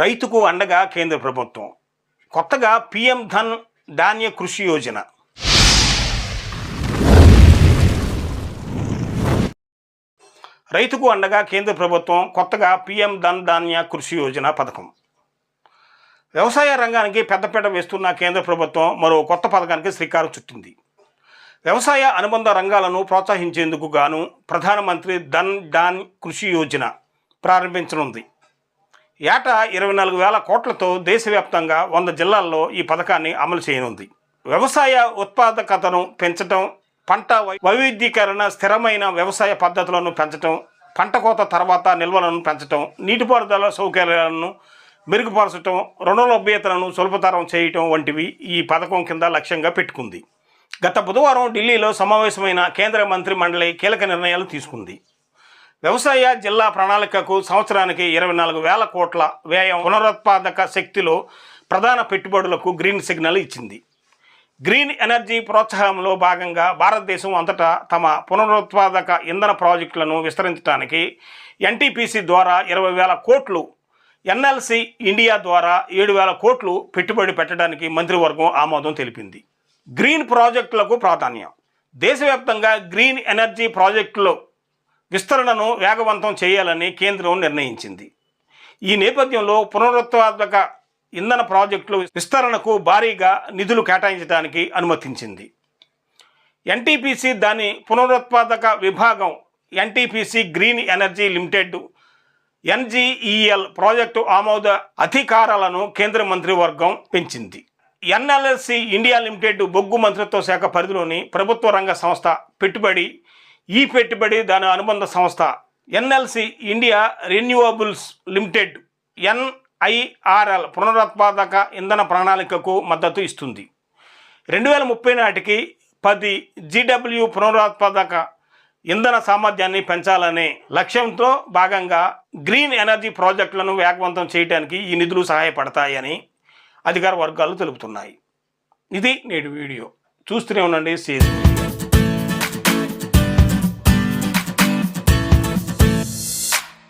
రైతుకు అండగా కేంద్ర ప్రభుత్వం. కొత్తగా పిఎం ధన్ ధాన్య కృషి యోజన. రైతుకు అండగా కేంద్ర ప్రభుత్వం కొత్తగా పిఎం ధన్ ధాన్య కృషి యోజన పథకం. వ్యవసాయ రంగానికి పెద్దపీట వేస్తున్న కేంద్ర ప్రభుత్వం మరో కొత్త పథకానికి శ్రీకారం చుట్టింది. వ్యవసాయ అనుబంధ రంగాలను ప్రోత్సహించేందుకు గాను ప్రధానమంత్రి ధన్ ధాన్ కృషి యోజన ప్రారంభించనుంది. ఏటా ఇరవై నాలుగు వేల కోట్లతో దేశవ్యాప్తంగా వంద జిల్లాల్లో ఈ పథకాన్ని అమలు చేయనుంది. వ్యవసాయ ఉత్పాదకతను పెంచడం పంట వైవిధ్యీకరణ స్థిరమైన వ్యవసాయ పద్ధతులను పెంచడం పంట కోత తర్వాత నిల్వలను పెంచడం నీటిపారుదల సౌకర్యాలను మెరుగుపరచడం రుణ లభ్యతలను సులభతరం చేయటం వంటివి ఈ పథకం కింద లక్ష్యంగా పెట్టుకుంది. గత బుధవారం ఢిల్లీలో సమావేశమైన కేంద్ర మంత్రి మండలి కీలక నిర్ణయాలు తీసుకుంది. వ్యవసాయ జిల్లా ప్రణాళికకు సంవత్సరానికి ఇరవై నాలుగు వేల కోట్ల వ్యయం పునరుత్పాదక శక్తిలో ప్రధాన పెట్టుబడులకు గ్రీన్ సిగ్నల్ ఇచ్చింది. గ్రీన్ ఎనర్జీ ప్రోత్సాహంలో భాగంగా భారతదేశం అంతటా తమ పునరుత్పాదక ఇంధన ప్రాజెక్టులను విస్తరించడానికి ఎన్టీపీసీ ద్వారా ఇరవై వేల కోట్లు ఎన్ఎల్సి ఇండియా ద్వారా ఏడు వేల కోట్లు పెట్టుబడి పెట్టడానికి మంత్రివర్గం ఆమోదం తెలిపింది. గ్రీన్ ప్రాజెక్టులకు ప్రాధాన్యం. దేశవ్యాప్తంగా గ్రీన్ ఎనర్జీ ప్రాజెక్టులు విస్తరణను వేగవంతం చేయాలని కేంద్రం నిర్ణయించింది. ఈ నేపథ్యంలో పునరుత్పాదక ఇంధన ప్రాజెక్టులు విస్తరణకు భారీగా నిధులు కేటాయించడానికి అనుమతించింది. ఎన్టీపీసీ దాని పునరుత్పాదక విభాగం NTPC green energy limited NGEL project ఆమోద అధికారాలను కేంద్ర మంత్రివర్గం పెంచింది. ఎన్ఎల్ఎస్సి ఇండియా లిమిటెడ్ బొగ్గు మంత్రిత్వ శాఖ పరిధిలోని ప్రభుత్వ రంగ సంస్థ పెట్టుబడి ఈ పెట్టుబడి దాని అనుబంధ సంస్థ NLC India renewables limited NIRL పునరుత్పాదక ఇంధన ప్రణాళికకు మద్దతు ఇస్తుంది. రెండు వేల ముప్పై నాటికి పది జీడబ్ల్యూ పునరుత్పాదక ఇంధన సామర్థ్యాన్ని పెంచాలనే లక్ష్యంతో భాగంగా గ్రీన్ ఎనర్జీ ప్రాజెక్టులను వేగవంతం చేయడానికి ఈ నిధులు సహాయపడతాయని అధికార వర్గాలు తెలుపుతున్నాయి. ఇది నేటి వీడియో. చూస్తూనే ఉండండి సీజన్